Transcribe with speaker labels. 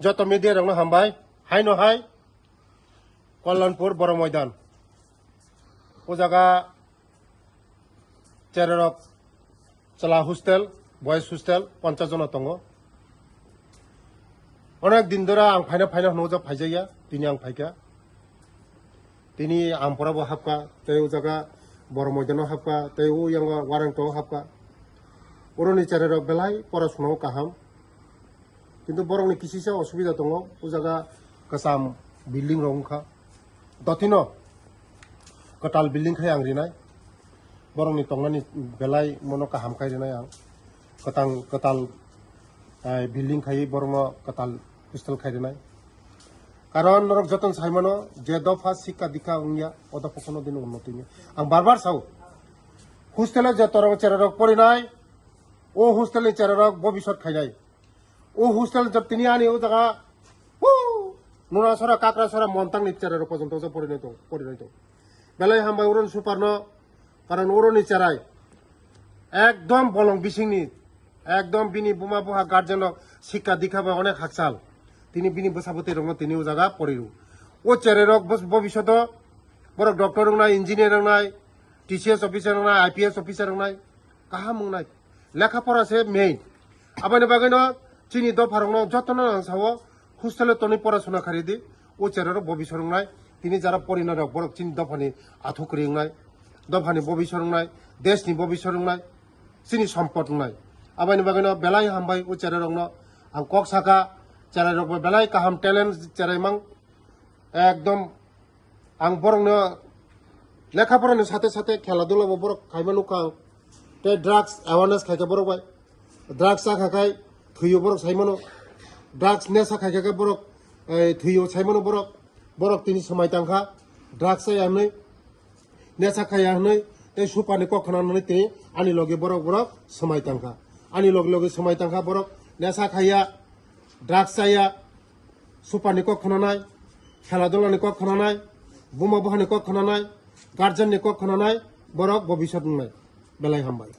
Speaker 1: যত মিডিয়া রং হামবাই, হাই নহাই কল্যাণপুর বড় ময়দান। ও জায়গা চেরক চলা হোস্টেল, বয়েজ হোস্টেল, পঞ্চাশ জন দङ অনেক দিন ধরে আং ফাইনা ফাইনা হনো যা ফাইজাইয়া তিনি আং ফাইকা তিনি আমপরাবো হাবকা তাই ও জায়গা বড় ময়দানও হাবকা তাই ও ইয়াঙ্গা ওয়ারেন্টও হাবকা ওরনি চেরক বেলায় পড়াশোনাও কাহাম। কিন্তু বরং কিছু অসুবিধা দো ওজাগ কসাম বিল্ডিং রংখা দথিন কটাল বিল্ডিং খাই আংরিনাই বরং টংনানি বেলাই মনো কাহাম খাইরিনাই আং কটাং কটাল বিল্ডিং খাই বরং কটাল হোস্টেল খাইরিনাই কারণ নরক যতন সাইমানো যে দফা শিক্ষা দীক্ষা উংয়া অদফকনো দিন উন্নতি আং বারবার চাও হোস্টেলে যে তরং চেরারক পড়িনাই ও হোস্টেলের চেরারক ভবিষ্যৎ খাইনাই ও হোস্টেল জব তিনি আনি, ও জায়গা নুনা সরা, কাকরা সরা, মন্তাং নি চেরারক পর্যন্ত যে পড়িনাই তো পড়িনাই তো বেলায় হামবাই উরন সুপারন কারণ উরনি চেরাই একদম বলং বিসিংনি একদম বিনি বুমা বুহা গার্জেন শিক্ষা দীক্ষা অনেক হাকসাল তিনি বিনি বসাবতে রঙ তিনি ও জায়গা পড়িরু। ও চেরেরক ভবিষ্যৎ বড় ডক্টর রংনাই ইঞ্জিনিয়ার রংনাই টিসিএস অফিসার রংনাই আইপিএস অফিসার রংনাই কাহা মুংনাই লেখাপড়াছে মেইন। আবানি বাগাইন চিনি দ যত্ন সাও হোস্টেলে তনি পড়াশোনা খারি দি ও চেরার ববি ভবিষ্যৎনায় তিনি যারা পরিণয় বরক চিনি দফানি আথক রিংনায় দফানি ভবিষ্যৎনায় দেশনি ভবিষ্যৎনায় চিনি সম্পদ নয় আবাইনি বাগানো বেলাই হামবাই ও চেরার রংন আম কক সাকা চেরা রক বেলাই কাহাম ট্যালেন্ট চেরাইমাং একদম আং বরংন লেখাপড়ানোর সাথে সাথে খেলাধুলা বড় খাইমানুকা তে ড্রাগস অ্যাওয়ারনেস খাইকে বড় পাই ড্রাগস খাখায় থুইও বড় সাইমানো, ড্রাগস নেশা খাইকে বড় থুইও সাইমানো বড় বড় তিনি সময় তাংখা, ড্রাগস আই নেশা খাই আহनै তে সুপানি কখনাनै তিনি, আনি লগে বড় বড় সময় তাংখা। আনি লগে লগে সময় তাংখা বড় নেশা খাইয়া, ড্রাগস চাইয়া সুপানি কখনো নাই, খেলাধুলানি কখনো নাই বোমা বহানি কখনো নাই, গার্জেননি কখনো নাই, বরক ভবিষ্যৎ নাই, বেলায় হামবাই